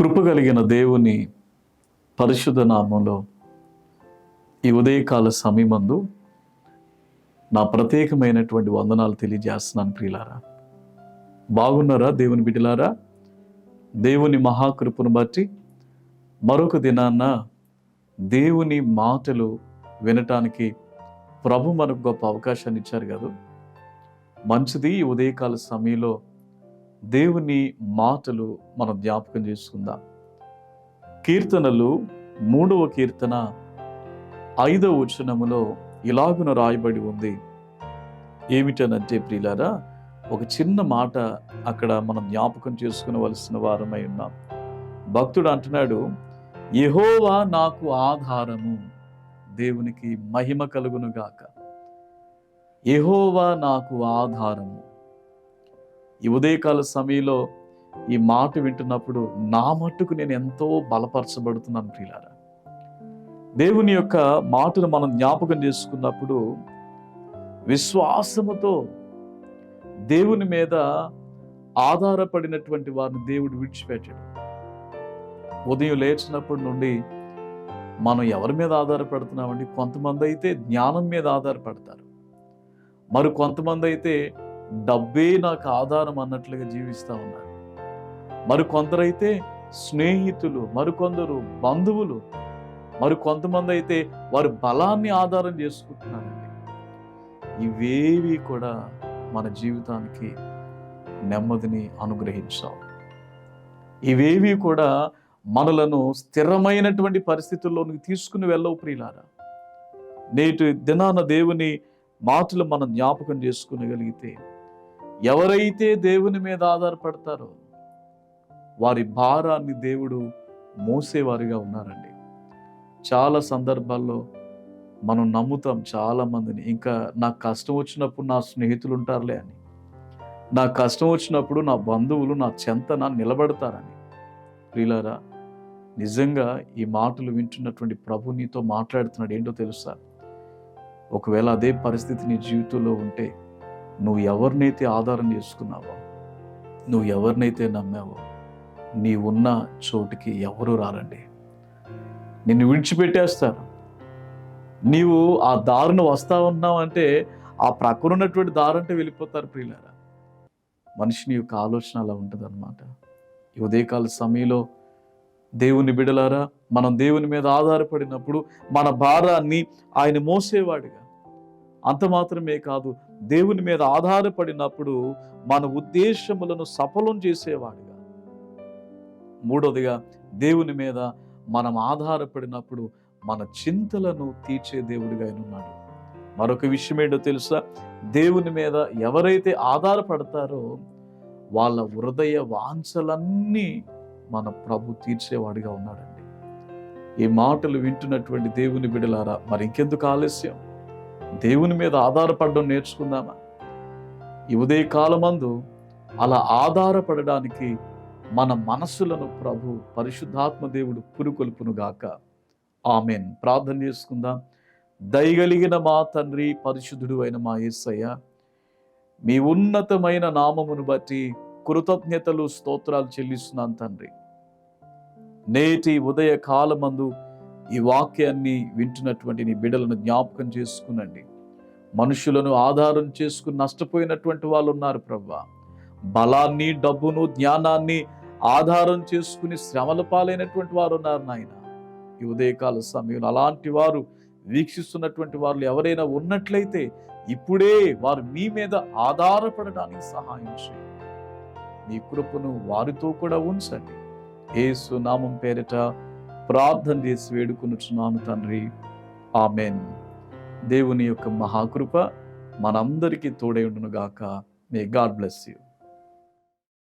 కృప కలిగిన దేవుని పరిశుద్ధ నామంలో ఈ ఉదయకాల సమయమందు నా ప్రత్యేకమైనటువంటి వందనాలు తెలియజేస్తున్నాను ప్రియులారా. బాగున్నారా దేవుని బిడ్డలారా? దేవుని మహాకృపను బట్టి మరొక దినాన్న దేవుని మాటలు వినటానికి ప్రభు మనకు గొప్ప అవకాశాన్ని ఇచ్చారు కదా. మంచిది ఈ ఉదయకాల సమయంలో దేవుని మాటలు మనం జ్ఞాపకం చేసుకుందాం. కీర్తనలు మూడవ కీర్తన ఐదవ వచనములో ఇలాగున రాయబడి ఉంది. ఏమిటనంటే ప్రియులారా ఒక చిన్న మాట అక్కడ మనం జ్ఞాపకం చేసుకునవలసిన వారమై ఉన్నాం. భక్తుడు అంటున్నాడు యహోవా నాకు ఆధారము దేవునికి మహిమ కలుగునుగాక. యహోవా నాకు ఆధారము ఈ ఉదయకాల సమయంలో ఈ మాట వింటున్నప్పుడు నా మట్టుకు నేను ఎంతో బలపరచబడుతున్నాను ప్రియులారా. దేవుని యొక్క మాటను మనం జ్ఞాపకం చేసుకున్నప్పుడు విశ్వాసముతో దేవుని మీద ఆధారపడినటువంటి వారిని దేవుడు విడిచిపెట్టాడు. ఉదయం లేచినప్పటి నుండి మనం ఎవరి మీద ఆధారపడుతున్నామండి? కొంతమంది అయితే జ్ఞానం మీద ఆధారపడతారు. మరి కొంతమంది అయితే డబ్బే నాకు ఆధారం అన్నట్లుగా జీవిస్తూ ఉన్నారు. మరికొందరైతే స్నేహితులు మరికొందరు బంధువులు మరి కొంతమంది అయితే వారి బలాన్ని ఆధారం చేసుకుంటున్నారండి. ఇవేవి కూడా మన జీవితానికి నెమ్మదిని అనుగ్రహించావు. ఇవేవి కూడా మనలను స్థిరమైనటువంటి పరిస్థితుల్లోనికి తీసుకుని వెళ్ళవు ప్రియులారా. నేటి దినాన దేవుని మాటలు మనం జ్ఞాపకం చేసుకునగలిగితే ఎవరైతే దేవుని మీద ఆధారపడతారో వారి భారాన్ని దేవుడు మోసేవారిగా ఉన్నారండి. చాలా సందర్భాల్లో మనం నమ్ముతాం చాలా మందిని. ఇంకా నాకు కష్టం వచ్చినప్పుడు నా స్నేహితులు ఉంటారులే అని. నా కష్టం వచ్చినప్పుడు నా బంధువులు నా చెంతన నిలబడతారని. ప్రియులారా నిజంగా ఈ మాటలు వింటున్నటువంటి ప్రభు నీతో మాట్లాడుతున్నాడు. ఏంటో తెలుసా? ఒకవేళ అదే పరిస్థితి నీ జీవితంలో ఉంటే నువ్వు ఎవరినైతే ఆధారం చేసుకున్నావో నువ్వు ఎవరినైతే నమ్మావో నీ ఉన్న చోటికి ఎవరు రారండి. నిన్ను విడిచిపెట్టేస్తారు. నీవు ఆ దారును వస్తా ఉన్నావంటే ఆ ప్రక్కన ఉన్నటువంటి దారంటే వెళ్ళిపోతారు ప్రియులారా. మనిషిని యొక్క ఆలోచన అలా ఉంటుంది అనమాట ఈ ఉదయకాల సమయంలో దేవుని బిడలారా మనం దేవుని మీద ఆధారపడినప్పుడు మన భారాన్ని ఆయన మోసేవాడిగా. అంత మాత్రమే కాదు దేవుని మీద ఆధారపడినప్పుడు మన ఉద్దేశములను సఫలం చేసేవాడిగా. మూడవదిగా దేవుని మీద మనం ఆధారపడినప్పుడు మన చింతలను తీర్చే దేవుడిగా ఆయన ఉన్నాడు మరొక విషయం ఏంటో తెలుసా? దేవుని మీద ఎవరైతే ఆధారపడతారో వాళ్ళ హృదయ వాంఛలన్నీ మన ప్రభు తీర్చేవాడిగా ఉన్నాడండి. ఈ మాటలు వింటున్నటువంటి దేవుని బిడలారా మరి ఇంకెందుకు ఆలస్యం? దేవుని మీద ఆధారపడడం నేర్చుకుందామా? ఈ ఉదయ కాలమందు అలా ఆధారపడడానికి మన మనస్సులను ప్రభు పరిశుద్ధాత్మ దేవుడు పురుకొల్పును గాక. ఆమెన్. ప్రార్థన చేసుకుందాం. దయగలిగిన మా తండ్రి పరిశుద్ధుడు అయిన మా యేసయ్య మీ ఉన్నతమైన నామమును బట్టి కృతజ్ఞతలు స్తోత్రాలు చెల్లిస్తున్నాను తండ్రి. నేటి ఉదయ కాలమందు ఈ వాక్యాన్ని వింటున్నటువంటి నీ బిడ్డలను జ్ఞాపకం చేసుకునండి. మనుషులను ఆధారం చేసుకుని నష్టపోయినటువంటి వాళ్ళు ఉన్నారు ప్రభా. బలాన్ని డబ్బును జ్ఞానాన్ని ఆధారం చేసుకుని శ్రమల పాలైనటువంటి వారు ఉన్నారు నాయన. ఈ ఉదయకాల సమయంలో అలాంటి వారు వీక్షిస్తున్నటువంటి వారు ఎవరైనా ఉన్నట్లయితే ఇప్పుడే వారు మీ మీద ఆధారపడడానికి సహాయం చేయండి. మీ కృపను వారితో కూడా ఉంచండి. ఏ నామం పేరిట ప్రార్థన చేసి వేడుకొనుచున్నాను తండ్రి. ఆమెన్. దేవుని యొక్క మహాకృప మనందరికీ తోడై ఉండును గాక మే గాడ్ బ్లెస్ యూ